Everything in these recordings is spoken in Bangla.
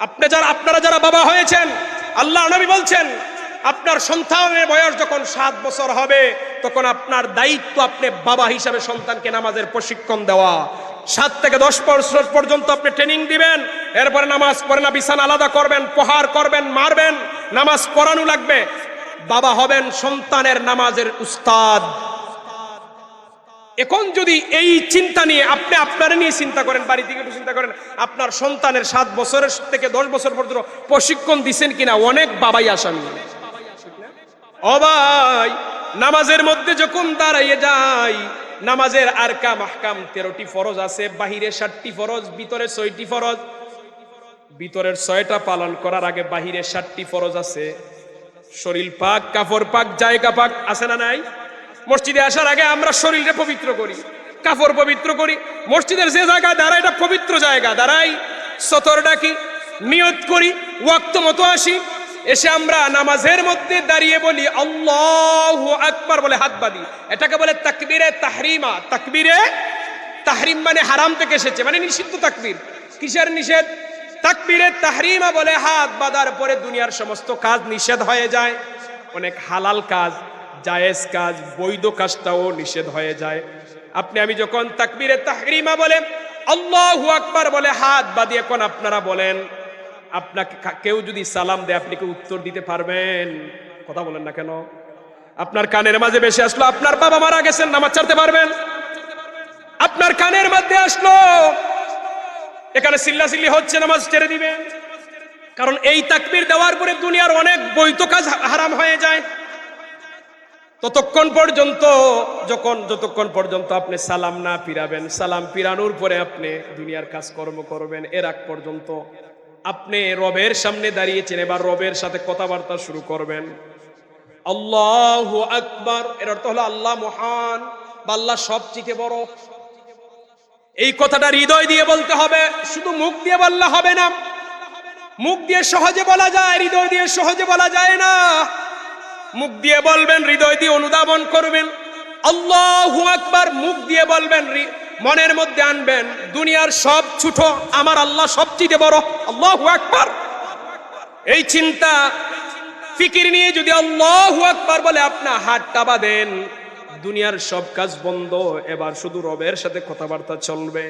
আপনি যারা, আপনারা যারা বাবা হয়েছেন, আল্লাহ নবী বলছেন, আপনার সন্তানের বয়স যখন সাত বছর হবে, তখন আপনার দায়িত্ব আপনি বাবা হিসাবে সন্তানকে নামাজের প্রশিক্ষণ দেওয়া। সাত থেকে দশ বছর পর্যন্ত আপনি ট্রেনিং দিবেন, এরপরে নামাজ পড়ে না, বিছানা আলাদা করবেন প্রহার করবেন, মারবেন, নামাজ পড়ানো লাগবে। বাবা হবেন সন্তানের নামাজের উস্তাদ। এখন যদি এই চিন্তা নিয়ে আপনি আপনার নিয়ে চিন্তা করেন বাড়ি থেকে একটু চিন্তা করেন, আপনার সন্তানের সাত বছরের থেকে দশ বছর পর্যন্ত প্রশিক্ষণ দিচ্ছেন কিনা? অনেক বাবাই আসামি। অবাই নামাজের মধ্যে যখন দাঁড়াইয়ে যাই নামাজের আরকাম আহকাম তেরোটি ফরজ আছে, বাহিরে ষাটটি ফরজ, ভিতরে ছয়টি ফরজ। ভিতরের ছয়টা পালন করার আগে বাহিরে ষাটটি ফরজ আছে। শরীর পাক কাপড় পাক, জায়গা পাক আছে না নাই? মসজিদে আসার আগে আমরা শরীরকে পবিত্র করি কাপড় পবিত্র করি। মসজিদের যে জায়গা, দাঁড়ায় এটা পবিত্র জায়গা। দাঁড়াই সতর ডাকি নিয়ত করি, ওয়াক্ত মতো আসি। এসে আমরা নামাজের মধ্যে দাঁড়িয়ে বলি, আল্লাহ আকবার বলে হাত বাঁধি। এটাকে বলে তাকবীরে তাহরিমা। তাকবীরে তাহরিম মানে হারাম থেকে এসেছে মানে নিষিদ্ধ তাকবীর। কিসের নিষেধ? তাকবিরে তাহরিমা বলে হাত বাঁধার পরে দুনিয়ার সমস্ত কাজ নিষেধ হয়ে যায়। অনেক হালাল কাজ। জায়েজ কাজ, বৈধ কাজটাও নিষেধ হয়ে যায়। আপনি আমি যখন তাকবীরে তাহরিমা বলে আল্লাহু আকবার বলে হাত বাঁধিয়ে এখন আপনারা বলেন, আপনাকে কেউ যদি সালাম দেয়, আপনি কি উত্তর দিতে পারবেন? কথা বলেন না কেন? আপনার কানের মাঝে বেশি আসলো, আপনার বাবা মারা গেছেন, নামাজ ছাড়তে পারবেন? আপনার কানের মধ্যে আসলো, এখানে সিল্লাসিল্লি হচ্ছে, নামাজ ছেড়ে দিবেন। কারণ এই তাকবীর দেওয়ার পরে দুনিয়ার অনেক বৈধ কাজ হারাম হয়ে যায়। ততক্ষণ পর্যন্ত, যখন যতক্ষণ পর্যন্ত আপনি সালাম না পিরাবেন সালাম পিরানোর পরে আপনি দুনিয়ার কাজকর্ম করবেন, এর আগ পর্যন্ত আপনি রবের সামনে দাঁড়িয়েছেন, এবার রবের সাথে কথাবার্তা শুরু করবেন। আল্লাহ আকবার, এর অর্থ হলো আল্লাহ মহান বা আল্লাহ সবচেয়ে বড়। এই কথাটা হৃদয় দিয়ে বলতে হবে, শুধু মুখ দিয়ে বললে হবে না। মুখ দিয়ে সহজে বলা যায়, হৃদয় দিয়ে সহজে বলা যায় না। মুখ দিয়ে বলবেন, হৃদয় দিয়ে অনুধাবন করবেন। আল্লাহু আকবার, মুখ দিয়ে বলবেন মনের মধ্যে আনবেন, দুনিয়ার সব ছোট, আমার আল্লাহ সবচেয়ে বড়। আল্লাহু আকবার। এই চিন্তা, ফিকির নিয়ে যদি আল্লাহু আকবার বলে আপনার হাতটা বাঁধেন, দুনিয়ার সব কাজ বন্ধ, এবার শুধু রবের সাথে কথাবার্তা চলবে।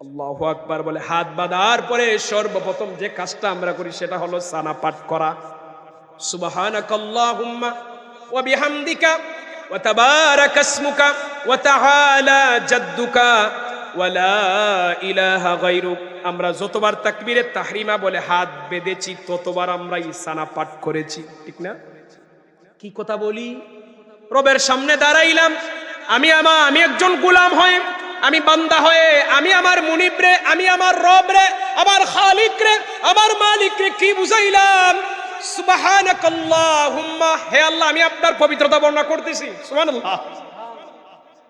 আল্লাহু আকবার বলে, হাত বাঁধার পরে সর্বপ্রথম যে কাজটা আমরা করি, সেটা হলো সানা পাঠ করা। ওয়া তাবারাকা ইসমুকা ওয়া তাআলা জাদ্দুকা ওয়া লা ইলাহা গায়রুক। আমরা যতবার তাকবীরে তাহরিমা বলে হাত বেঁধেছি, ততবার আমরা ইসানা পাঠ করেছি। ঠিক না? কি কথা বলি? রবের সামনে দাঁড়াইলাম। আমি আমার, আমি একজন গোলাম হয়ে, আমি বান্দা হয়ে, আমি আমার মুনিব রে আমি আমার রব রে আমার খালিক রে আমার মালিক রে কি বুঝাইলাম? সুবহানাকাল্লাহুম্মা। হে আল্লাহ আমি আপনার পবিত্রতা বর্ণনা করতেছি। সুবহানাল্লাহ।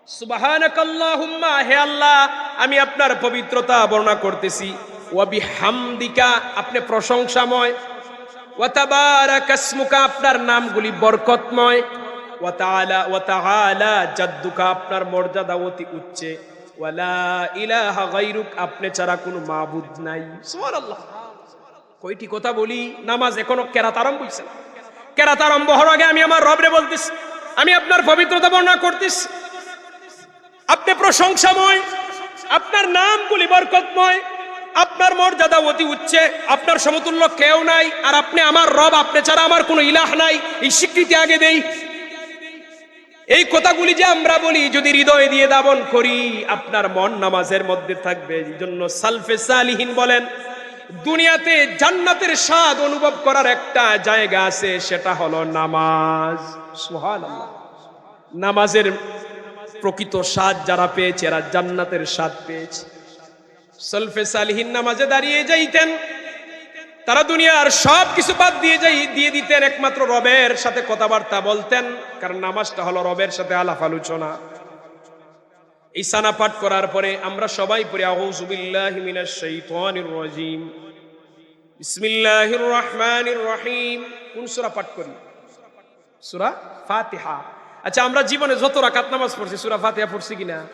সুবহানাকাল্লাহুম্মা হে আল্লাহ আমি আপনার পবিত্রতা বর্ণনা করতেছি। ওয়া বিহামদিকা আপনি প্রশংসাময়। ওয়া আপনার নামগুলি বরকতময়। ওয়া তাআলা ওয়া তাআলা জাদ্দুকা আপনার মর্যাদা অতি উচ্চে। ওয়ালা ইলাহা গায়রুক আপনি ছাড়া কোনো মাবুদ নাই। সুবহানাল্লাহ। কয়টি কথা বলি, নামাজ এখনও কেরাত আরম্ভ হইছে না। কেরাত আরম্ভ হওয়ার আগে আমি আমার রবরে বলতেছি, আমি আপনার পবিত্রতা বর্ণনা করতেছি। আপনি প্রশংসাময়, আপনার নামগুলি বরকতময়, আপনার মর্যাদা অতি উচ্চে, আপনার সমতুল্য কেউ নাই, আর আপনি আমার রব, আপনি ছাড়া আমার কোনো ইলাহ নাই। এই স্বীকৃতি আগে দেই। এই কথাগুলি যে আমরা বলি, যদি হৃদয় দিয়ে দাবন করি, আপনার মন নামাজের মধ্যে থাকবে। এই জন্য সালফে সালিহীন বলেন দুনিয়াতে জান্নাতের স্বাদ অনুভব করার একটা জায়গা আছে, সেটা হলো নামাজ। সুবহানাল্লাহ। নামাজের প্রকৃত স্বাদ যারা পেয়েছে, এরা জান্নাতের স্বাদ পেয়েছে। সলফে সালিহীন নামাজে দাঁড়িয়ে যাইতেন। তারা দুনিয়ার সব কিছু বাদ দিয়ে যাই, দিয়ে দিতেন, একমাত্র রবের সাথে কথাবার্তা বলতেন। কারণ নামাজটা হলো রবের সাথে আলাপ আলোচনা। এই সানা পাঠ করার পরে আমরা সবাই পড়ি, আউযু বিল্লাহি মিনাশ শাইতানির রাজিম। বিসমিল্লাহির রহমানির রহিম। কোন সূরা পাঠ করি? সূরা ফাতিহা। আচ্ছা আমরা জীবনে যত রাকাত নামাজ পড়ছি, সূরা ফাতিহা পড়ছি কিনা?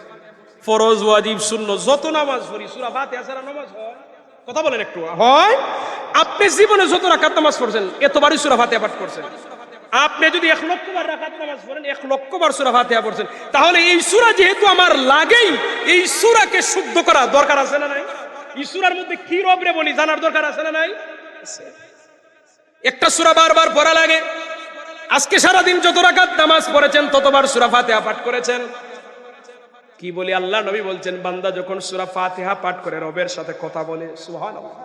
ফরজ, ওয়াজিব শূন্য যত নামাজ পড়ি, সূরা ফাতিহা ছাড়া নামাজ হয়? কথা বলেন একটু। হয়? আপনি জীবনে যত রাকাত নামাজ পড়ছেন, এতবারই সূরা ফাতিহা পাঠ করছেন। আপনি যদি এক লক্ষ বার রাকাত নামাজ পড়েন, এক লক্ষ বার সূরা ফাতিহা পড়ছেন, তাহলে এই সূরা যেহেতু আমার লাগেই, এই সূরাকে শুদ্ধ করা দরকার আছে না নাই? এই সূরার মধ্যে কি রবরে বলি, জানার দরকার আছে না নাই। একটা সুরা বারবার পড়া লাগে। আজকে সারাদিন যত রাকাত নামাজ পড়েছেন, ততবার সুরা ফাতিহা পাঠ করেছেন। কি বলি, আল্লাহ নবী বলছেন, বান্দা যখন সূরা ফাতিহা পাঠ করে, রবের সাথে কথা বলে, সুবহানাল্লাহ।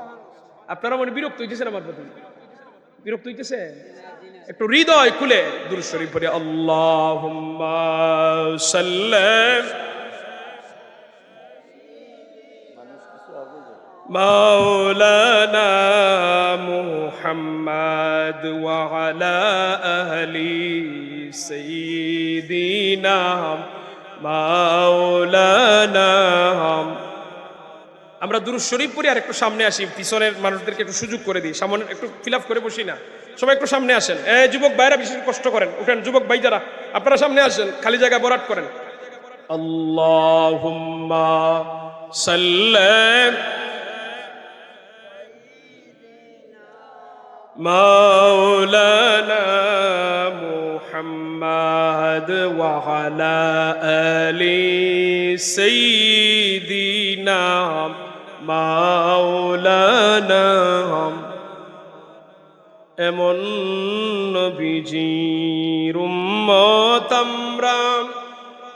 আপনারা মনে বিরক্ত হইতেছেন আমার প্রতি। বিরক্ত হইতেছে একটু হৃদয় খুলে দূর শরীফ পড়ে আল্লাহ মাওলানা মুহাম্মদ আমরা দুরুদ শরীফ পড়ি আর একটু সামনে আসি, পিছনের মানুষদেরকে একটু সুযোগ করে দিই, সামনে একটু ফিল করে বসি না। সবাই একটু সামনে আসেন এ যুবক ভাইরা বিশেষ কষ্ট করেন উঠেন যুবক ভাই যারা আপনারা সামনে আসেন খালি জায়গা বরাট করেন আল্লাহুম্মা সাল্লাম مولانا محمد وعلى آل سيدنا مولانا এমন নবীজির উম্মত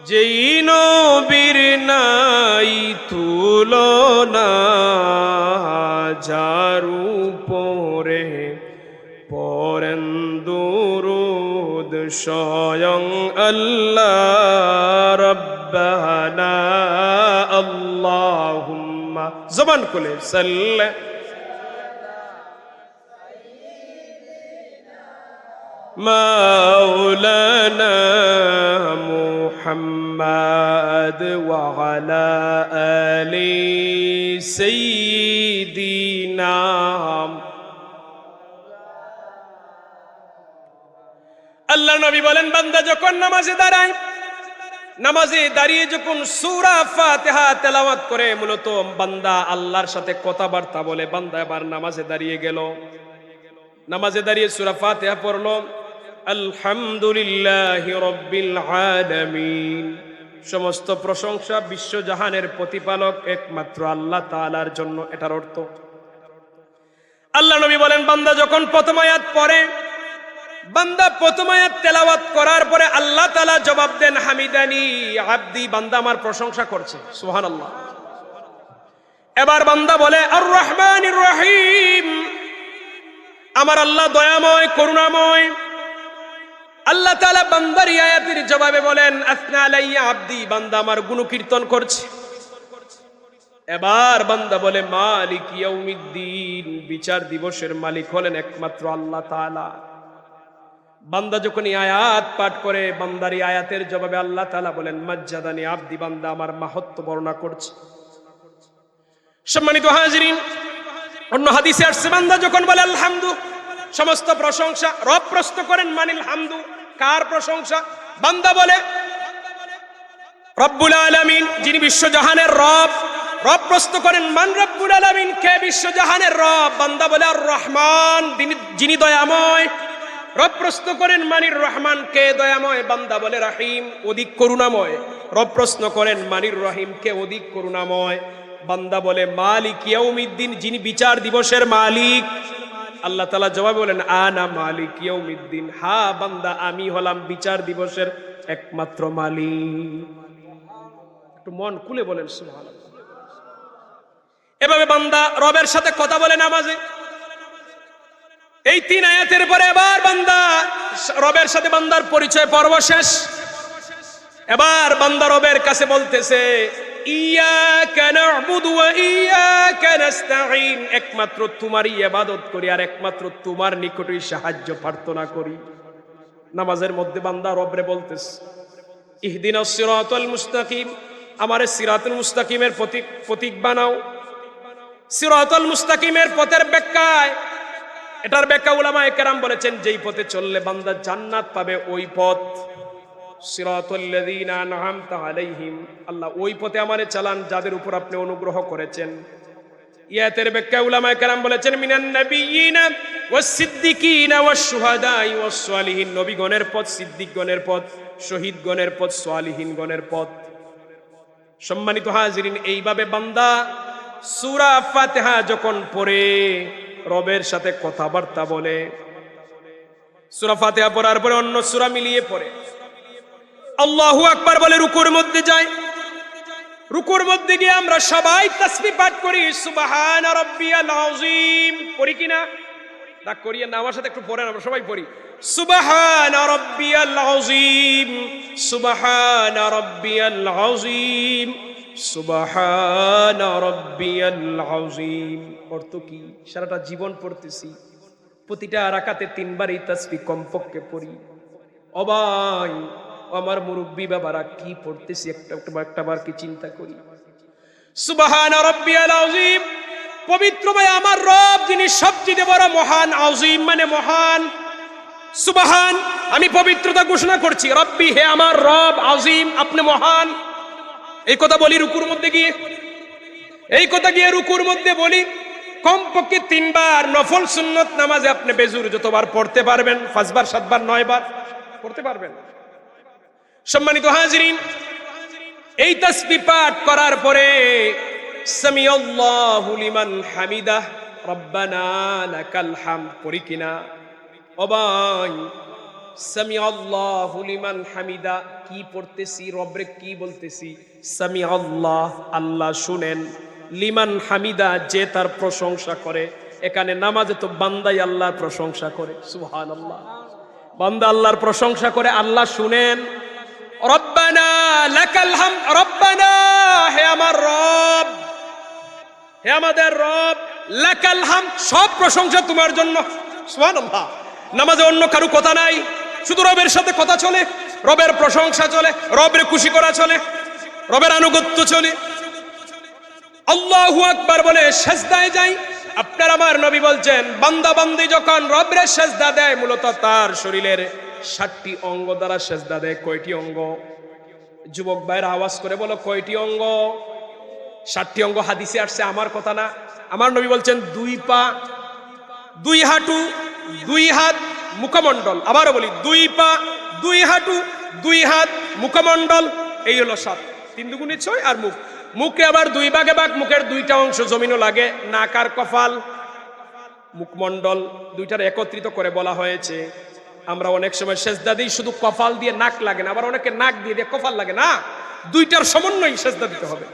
যেই নবীর নাই তুলনা যার উপরে পরেন দুরুদ স্বয়ং আল্লাহ, রব্বানা আল্লাহুম্মা, জবান খুলে, সাল্লা مولانا محمد وعلى آل سيدنا আল্লাহ নবী বলেন বান্দা যখন নামাজে দাঁড়ায় নামাজে দাঁড়িয়ে যখন সূরা ফাতিহা তেলাওয়াত করে মূলত বান্দা আল্লাহর সাথে কথাবার্তা বলে বান্দা এবার নামাজে দাঁড়িয়ে গেল নামাজে দাঁড়িয়ে সূরা ফাতিহা পড়লো আলহামদুলিল্লাহ রব্বিল আলামিন। সমস্ত প্রশংসা বিশ্বজাহানের প্রতিপালক একমাত্র আল্লাহ তাআলার জন্য, এটার অর্থ। আল্লাহ নবী বলেন, বান্দা যখন প্রথম আয়াত পড়ে, বান্দা প্রথম আয়াত তেলাওয়াত করার পরে আল্লাহ তাআলা জবাব দেন, হামিদানি আব্দি, বান্দা আমার প্রশংসা করছে। সুবহানাল্লাহ। এবার বান্দা বলে আর রহমানির রহিম। আমার আল্লাহ দয়াময়, করুণাময় আল্লাহ তাআলা বান্দার এই আয়াতের জবাবে বলেন, আসনা আলাইয়া আব্দি, বান্দা আমার গুণকীর্তন করছে। এবার বান্দা বলে, মালিক ইয়াউমিদ্দিন, বিচার দিবসের মালিক হলেন একমাত্র আল্লাহ তাআলা। বান্দা যখন আয়াত পাঠ করে, বান্দার আয়াতের জবাবে আল্লাহ তাআলা বলেন, মাজ্জাদানি আব্দি, বান্দা আমার মাহাত্ম বর্ণনা করছে। সম্মানিত হাজিরিন, অন্য হাদিসে আসছে, বান্দা যখন বলে, আলহামদু, সমস্ত প্রশংসা রব প্রস্ত করেন, মানিল হামদু। কার প্রশংসা? বান্দা বলে, রব্বুল আলামিন, যিনি বিশ্বজাহানের রব রব প্রশ্ন করেন, মান রব্বুল আলামিন, কে বিশ্বজাহানের রব? বান্দা বলে আর রহমান যিনি দয়াময়। রব প্রশ্ন করেন, মানির রহমান, কে দয়াময়? বান্দা বলে, রাহিম, অধিক করুণাময়। রব প্রশ্ন করেন, মানির রহিম, কে অধিক করুণাময়? বান্দা বলে, মালিক ইয়াউমিদ্দিন, যিনি বিচার দিবসের মালিক। আল্লাহ তালা জবাব বলেন, আনা মালিক ইয়াউমিদ্দিন। হা বান্দা, আমি হলাম বিচার দিবসের একমাত্র মালিক। একটু মন খুলে বলেন এভাবে বান্দা রবের সাথে কথা বলে নামাজে। এই তিন আয়াতের পরে এবার বান্দা, রবের সাথে বান্দার পরিচয়, পর্ব শেষ। এবার বান্দা রবের কাছে বলতেছে একমাত্র তোমারই ইবাদত করি আর একমাত্র তোমার নিকটই সাহায্য প্রার্থনা করি। নামাজের মধ্যে বান্দা রবরে বলতেছে ইহদিনাস সিরাতাল মুস্তাকিম, আমারে সিরাতুল মুস্তাকিমের প্রতীক প্রতীক বানাও। সিরাতুল মুস্তাকিমের পথের ব্যাখ্যায়। এটার ব্যাখ্যা উলামায়ে কেরাম বলেছেন, যেই পথে চললে বান্দা জান্নাত পাবে, ওই পথ সিরাতুল্লাযীনা আলাইহিম। আল্লাহ ওই পথে আমারে চালান যাদের উপর আপনি অনুগ্রহ করেছেন। ইয়াতের ব্যাখ্যা উলামায়ে কেরাম বলেছেন, মিনান নাবিয়িনা ওয়াস সিদ্দিকিনা ওয়াস শুহাদাই ওয়াস সালিহিন। নবীগণের পথ, সিদ্দিকগণের পথ, শহীদগণের পথ, সালিহিনগণের পথ। সম্মানিত হাজিরিন, এইভাবে বান্দা সূরা ফাতিহা যখন পড়ে, রবের সাথে কথাবার্তা বলে, সূরা ফাতিহা পড়ার পরে অন্য সূরা মিলিয়ে পড়ে। আল্লাহু আকবার বলে রুকুর মধ্যে যায় রুকুর মধ্যে গিয়ে আমরা সবাই তাসবিহ পাঠ করি, সুবহান রাব্বিয়াল আযীম। পড়ি কিনা? রাগ করিয়ে না, আমার সাথে একটু পড়েন, আমরা সবাই পড়ি। সুবহান রাব্বিয়াল আযীম, সুবহান রাব্বিয়াল আযীম, সুবহান রাব্বিয়াল আযীম। অর্থ কি? সারাটা জীবন পড়তেছি। প্রতিটা রাকাতে তিনবার এই তাসবিহ কমপক্ষে পড়ি। অবাই। আমার মুরব্বী বাবারা কি পড়তেছি একটা একটা বার কি চিন্তা করি। সুবহান রাব্বিয়াল আযীম, পবিত্র ভাই আমার রব, যিনি সবচেয়ে বড় মহান আযীম মানে মহান। সুবাহান, আমি পবিত্রতা ঘোষণা করছি, রব্বি হে আমার রব, আযীম, আপনি মহান। এই কথা বলি রুকুর মধ্যে গিয়ে। এই কথা গিয়ে রুকুর মধ্যে বলি, কমপক্ষে তিনবার নফল সুন্নত নামাজে আপনি বেজুর যতবার পড়তে পারবেন, পাঁচবার, সাতবার, নয়বার, পড়তে পারবেন। সম্মানিত হাজরিন, এই তাসবি পাঠ করার পরে, সামিয়াল্লাহু লিমান হামিদাহ রব্বানা লাকাল হামদ, পড়ি কিনা? অবাই সামিয়াল্লাহু লিমান হামিদা, কি পড়তেছি, রবরে কি বলতেছি? সামিয়াল্লাহ, আল্লাহ শুনেন, লিমান হামিদা যে তার প্রশংসা করে, এখানে নামাজে তো বান্দাই আল্লাহর প্রশংসা করে, সুবহানাল্লাহ। বান্দা আল্লাহর প্রশংসা করে, আল্লাহ শুনেন হে আমার রব, হে আমাদের রব, লাকাল সব প্রশংসা তোমার জন্য। সুবহানাল্লাহ। নামাজে অন্য কারও কথা নাই, শুধু রবের সাথে কথা চলে, রবের প্রশংসা চলে, রবের খুশি করা চলে, রবের আনুগত্য চলে। আল্লাহু আকবার বলে সেজদায় যাই। আপনার আমার নবী বলছেন, বান্দা বান্দি যখন রবের সেজদা দেয়, মূলত তার শরীরের ষাটটি অঙ্গ দ্বারা সেজদা দেয়। কয়টি অঙ্গ? যুবক ভাইয়ের আওয়াজ করে বলো, কয়টি অঙ্গ? ষাটটি অঙ্গ হাদিসে আসছে, আমার কথা না। আমার নবী বলছেন, দুই পা, দুই হাঁটু, দুই হাত মুখমণ্ডল। আবারও বলি, দুই পা, দুই হাঁটু, দুই হাত মুখমণ্ডল। এই হলো সাত। তিন দুগুণে ছয় আর মুখ। মুখে আবার দুই ভাগে ভাগ, মুখের দুইটা অংশ জমিনও লাগে নাকার কপাল। মুখমণ্ডল দুইটার একত্রিত করে বলা হয়েছে। আমরা অনেক সময় সেজদা দিই, শুধু কপাল দিয়ে নাক লাগে না, আবার অনেকে নাক দিয়ে দিয়ে কপাল লাগে না। দুইটার সমন্বয় সেজদা দিতে হবে।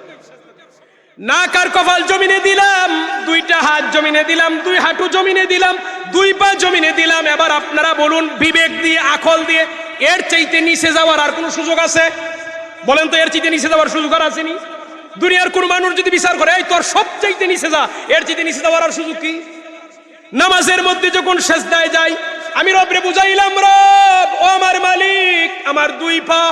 নাক আর কপাল জমিনে দিলাম, দুইটা হাত জমিনে দিলাম, দুই হাঁটু জমিনে দিলাম, দুই পা জমিনে দিলাম। এবার আপনারা বলুন, বিবেক দিয়ে, আকল দিয়ে, এর চাইতে নিচে যাওয়ার আর কোনো সুযোগ আছে? বলেন তো, এর চাইতে নিচে যাওয়ার সুযোগ আর আসেনি? দুনিয়ার কোন মানুষ যদি বিচার করে, এই তোর সব চাইতে নিচে যা, এর চাইতে নিচে যাওয়ার আর সুযোগ কি? নামাজের মধ্যে যখন সেজদায় যাই আমি রবরে বুঝাইলাম, রব, ও আমার মালিক, আমার দুই পা,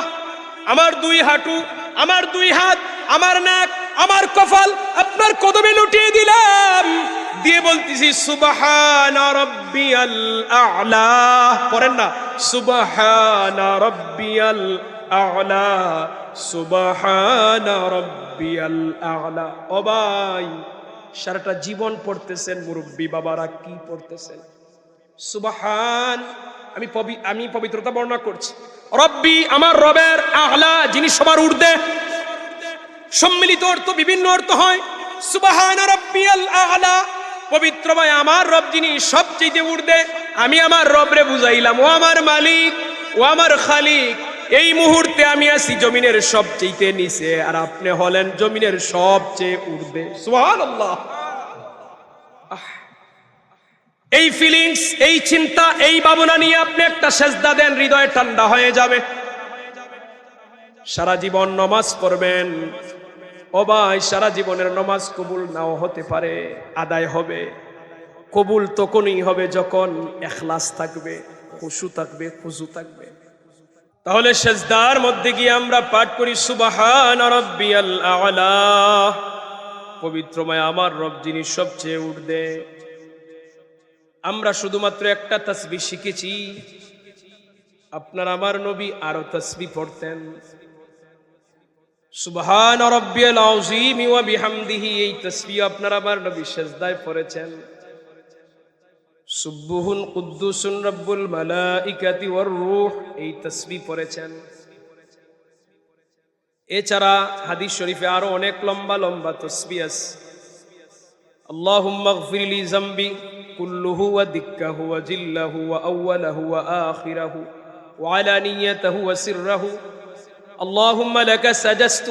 আমার দুই হাঁটু, আমার দুই হাত, আমার নাক, আমার কপাল, আপনার কদমে লুটিয়ে দিলাম। দিয়ে বলতেছি, সুবহান রাব্বিয়াল আ'লা। পড়েন না, সুবহান রাব্বিয়াল আ'লা, সুবহান রাব্বিয়াল আ'লা। ও ভাই, সারাটা জীবন পড়তেছেন মুরব্বী বাবারা, কি পড়তেছেন? সুবহান, আমি আমি পবিত্রতা বর্ণনা করছি। রব্বি আমার রবের আহলা, যিনি সবার ঊর্ধ্বে, সম্মিলিত অর্থ, বিভিন্ন অর্থ হয়। সুবহান রব্বিয়াল আহলা, পবিত্র ভাই আমার রব, যিনি সবচেয়ে ঊর্ধ্বে, আমি আমার রবরে বুঝাইলাম। ও আমার মালিক, ও আমার খালিক, এই মুহূর্তে আমি আছি জমিনের সবচেয়ে নিচে, আর আপনি হলেন জমিনের সবচেয়ে ঊর্ধ্বে। সুবহানাল্লাহ। এই ফিলিংস এই চিন্তা, এই ভাবনা নিয়ে আপনি একটা সেজদা দেন, হৃদয় ঠান্ডা হয়ে যাবে। সারা জীবন নমাজ পড়বেন। ও ভাই, সারা জীবনের নমাজ কবুল নাও হতে পারে, আদায় হবে। কবুল তখনই হবে যখন এখলাস থাকবে, খুশু থাকবে খুশু থাকবে। তাহলে সেজদার মধ্যে গিয়ে আমরা পাঠ করি, সুবাহান পবিত্রময় আমার রব, যিনি সবচেয়ে উর্দে আমরা শুধুমাত্র একটা তসবি শিখেছি। আপনার আমার নবী আরও তসবি পড়তেন। সুবহান রব্বিয়াল আযীম ওয়া বিহামদিহি, এই তসবি আপনার আমার নবী সেজদায় পড়েছেন। সুবহুন কুদ্দুসুন রব্বুল মালাইকাতি ওয়ার রূহ, এই তসবি পড়েছেন। এছাড়া হাদিস শরীফে আরও অনেক লম্বা লম্বা তসবি আছে। আল্লাহুম্মা গফিরলি জামবি كله ودكه وجله وأوله وآخره وعلانيته وسره اللهم لك سجدت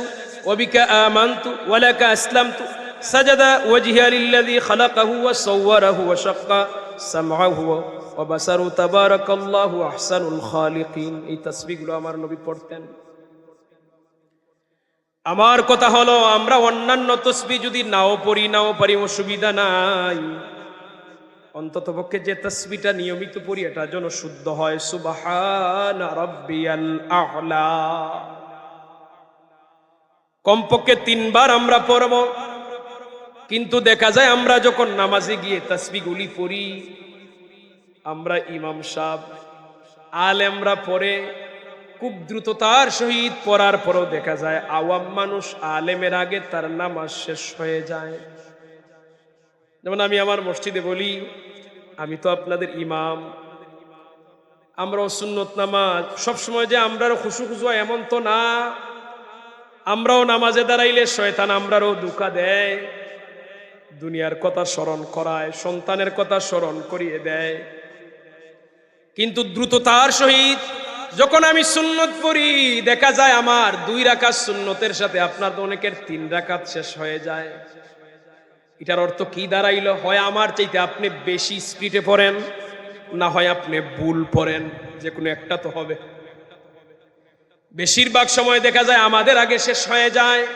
وبك آمنت ولك أسلمت سجد وجهي للذي خلقه وصوره وشق سمعه وبصره تبارك الله أحسن الخالقين এই তসবিহগুলো আমার নবী পড়তেন আমার কথা হলো আমরা অন্যান্য তসবি যদি নাও পড়ি নাও পারি অসুবিধা নাই অন্তত পক্ষে যে তসবিটা নিয়মিত পড়ি, এটা যেন শুদ্ধ হয়। সুবাহান আ'লা। কমপক্ষে তিনবার আমরা পড়ব। কিন্তু দেখা যায় আমরা যখন নামাজে গিয়ে তসবিগুলি পড়ি, আমরা ইমাম সাহ আলেমরা পড়ে, খুব দ্রুততার সহিত পড়ার পরও দেখা যায় আওয়াম মানুষ আলেমের আগে তার নামাজ শেষ হয়ে যায়। যেমন আমি আমার মসজিদে বলি আমি তো আপনাদের ইমাম। আমরাও সুন্নত নামাজ। সবসময় যে আমরাও খুশু খুশু এমন তো না। আমরাও নামাজে দাঁড়াইলে শয়তান আমরারও দুঃখা দেয়। দুনিয়ার কথা স্মরণ করায়, সন্তানের কথা স্মরণ করিয়ে দেয়। কিন্তু দ্রুততার সহিত যখন আমি সুন্নত পড়ি, দেখা যায় আমার দুই রাকাত সুন্নতের সাথে আপনার তো অনেকের তিন রাকাত শেষ হয়ে যায়। এটার অর্থ কি দাঁড়াইলো? হয় আমার চাইতে আপনি বেশি স্পিডে পড়েন, না হয় আপনি ভুল পড়েন? যে কোনো একটা তো হবে। বেশিরভাগ সময় দেখা যায় আমাদের আগে শেষ হয়ে যায়।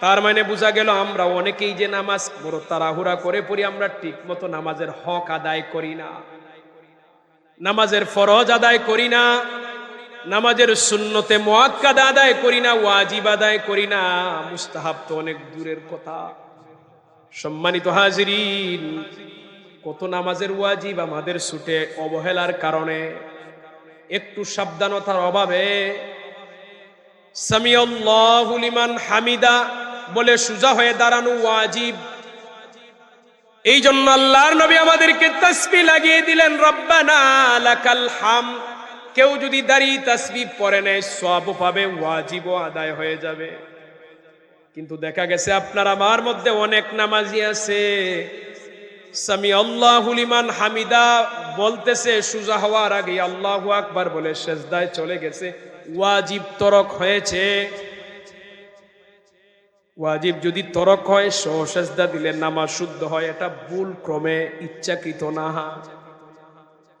তার মানে বোঝা গেল আমরা অনেকেই যে নামাজ বড় তাড়াহুড়া করে পড়ি, আমরা ঠিক মতো নামাজের হক আদায় করি না। নামাজের ফরজ আদায় করি না। নামাজের সুন্নতে মোয়াক্কাদ আদায় করি না, ওয়াজিব আদায় করি না। মুস্তাহাব তো অনেক দূরের কথা। সম্মানিত হাজিরিন, কত নামাজের ওয়াজিব আমাদের ছুটে অবহেলার কারণে, একটু সাবধানতার অভাবে, সামিয়াল্লাহু লিমান হামিদা বলে সুজা হয়ে দাঁড়ানো ওয়াজিব। এই জন্য আল্লাহর নবী আমাদেরকে তসবি লাগিয়ে দিলেন, রব্বানা লাকাল হাম। কেউ যদি দাঁড়িয়ে তসবি পরে নেয় সব পাবে ওয়াজিব আদায় হয়ে যাবে। কিন্তু দেখা গেছে আপনার আমার মধ্যে অনেক নামাজি আছে। সামি আল্লাহুলিমান হামিদা বলতেছে, সুজা হওয়ার আগে আল্লাহু আকবার বলে সেজদায় চলে গেছে। ওয়াজিব তরক হয়েছে। ওয়াজিব যদি তরক হয় সহসেজদা দিলে নামাজ শুদ্ধ হয়, এটা ভুল ক্রমে, ইচ্ছাকৃত না।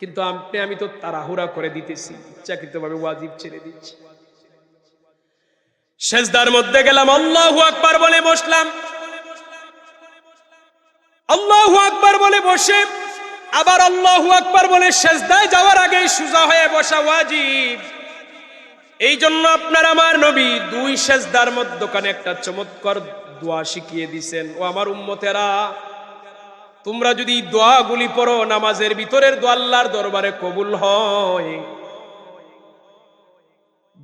কিন্তু আপনি, আমি তো তাড়াহুড়া করে দিতেছি, ইচ্ছাকৃতভাবে ওয়াজিব ছেড়ে দিচ্ছি। সেজদার মধ্যে গেলাম, আল্লাহু আকবার বলে বসলাম। আল্লাহু আকবার বলে বসে, আবার আল্লাহু আকবার বলে সেজদায় যাওয়ার আগে সুজা হয়ে বসা ওয়াজিব। এই জন্য আপনার আমার নবী দুই সেজদার মধ্যখানে একটা চমৎকার দোয়া শিখিয়ে দিছেন, ও আমার উম্মতেরা, তোমরা যদি দোয়াগুলি পড়ো, নামাজের ভিতরের দোয়া আল্লাহর দরবারে কবুল হয়।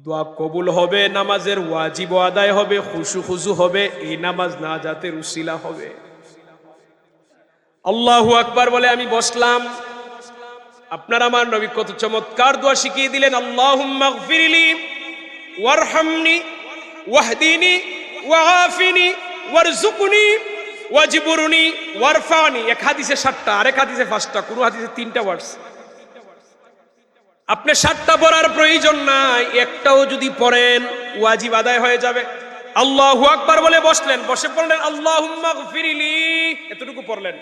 দোয়া কবুল হবে, নামাজের ওয়াজিব আদায় হবে, খুশু খুশু হবে, এই নামাজ না যাতে রুসিলা হবে। আল্লাহু আকবার বলে আমি বসলাম। আপনার আমার নবী কত চমৎকার দোয়া শিখিয়ে দিলেন, আল্লাহুম্মা গফিরলি, ওয়ারহামনি, ওয়াহদিনি, ওয়াআফিনি ওয়ারজুকনি ওয়াজবুরনি, ওয়ারফানি। এক হাদিসে সাতটা, আরেক হাদিসে পাঁচটা, কোনো হাদিসে তিনটা ওয়ার্ডস আপনি সাতটা পড়ার প্রয়োজন নাই, একটাও যদি পড়েন, ওয়াজিব আদায় হয়ে যাবে। আল্লাহু আকবার বলে বসলেন, বসে পড়লেন, আল্লাহুম্মা গফিরলি। এতটুকু পড়লেন।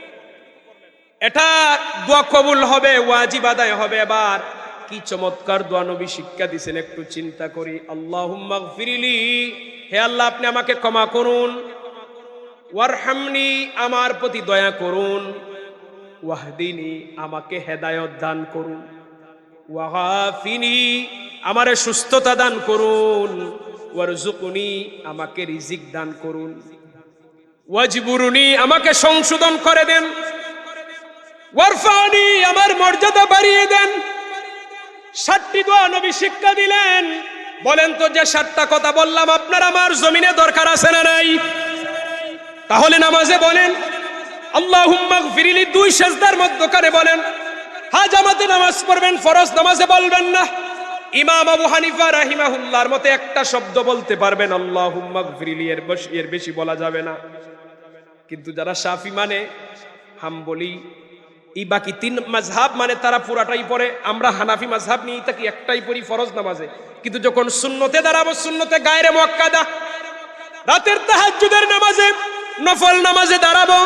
এটা দোয়া কবুল হবে, ওয়াজিব আদায় হবে। এবার কি চমৎকার দোয়া নবী শিক্ষা দিছেন, একটু চিন্তা করি। আল্লাহুম্মা গফিরলি। হে আল্লাহ, আপনি আমাকে ক্ষমা করুন। ওয়ারহামনি, আমার প্রতি দয়া করুন। ওয়াহদিনী, আমাকে হেদায়ত দান করুন। ওয়াহাফিনি আমারে সুস্থতা দান করুন ওয়ারজুকুনি আমাকে রিজিক দান করুন। ওয়াজবুরুনি, আমাকে সংশোধন করে দেন। ওয়ারফানি আমার মর্যাদা বাড়িয়ে দেন। ষাটটি দোয়া নবী শিক্ষা দিলেন। বলেন তো, যে সাতটা কথা বললাম, আপনার আমার জমিনে দরকার আছে না নাই? তাহলে নামাজে বলেন, আল্লাহুম্মা ফিরিলি দুই সেজদার মধ্যখানে বলেন হাজামাতে নামাজ পড়বেন, ফরজ নামাজে বলবেন না। ইমাম আবু হানিফা রাহিমাহুল্লাহর মতে একটা শব্দ বলতে পারবেন ফিরিলি এর এর বেশি বলা যাবে না। কিন্তু যারা শাফি মানে হাম বলি এই বাকি তিন মাঝহাব মানে তারা পুরাটাই পড়ে। আমরা হানাফি মাঝহাব নিয়ে থাকি, একটাই পড়ি ফরজ নামাজে। কিন্তু যখন শূন্যতে দাঁড়াবো শূন্যতে গায়রে মক্কাদা রাতের তাহাজ্জুদের নামাজে, নফল নামাজে দাঁড়াবো,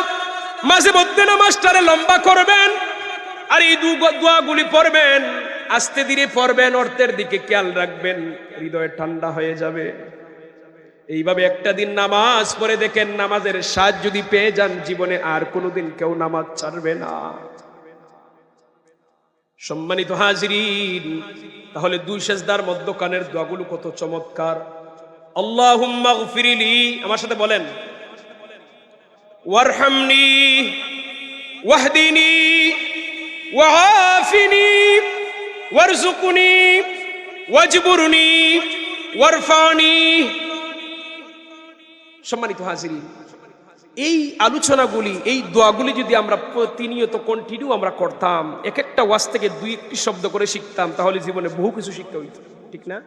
মাঝে মধ্যে নামাজটারে লম্বা করবেন আর এই দু দোয়াগুলি পড়বেন, আস্তে ধীরে পড়বেন, অর্থের দিকে খেয়াল রাখবেন, হৃদয় ঠান্ডা হয়ে যাবে। এইভাবে একটা দিন নামাজ পড়ে দেখেন, নামাজের স্বাদ যদি পেয়ে যান, জীবনে আর কোনোদিন কেউ নামাজ ছাড়বে না। সম্মানিত হাজিরিন, তাহলে দুই সেজদার মধ্যকানের দোয়াগুলো কত চমৎকার। আল্লাহুম্মা গফিরিলি, আমার সাথে বলেন। ওয়ারহামনি, ওয়াহদিনি ওয়াআফিনি وارزقني واجبرني ওয়ারফানি সম্মানিত হাজিরিন, এই আলোচনাগুলি, এই দোয়াগুলি যদি আমরা প্রতিনিয়ত কন্টিনিউ আমরা করতাম, এক একটা ওয়াজ থেকে দুই একটি শব্দ করে শিখতাম, তাহলে জীবনে বহু কিছু শিখতে হইত, ঠিক না?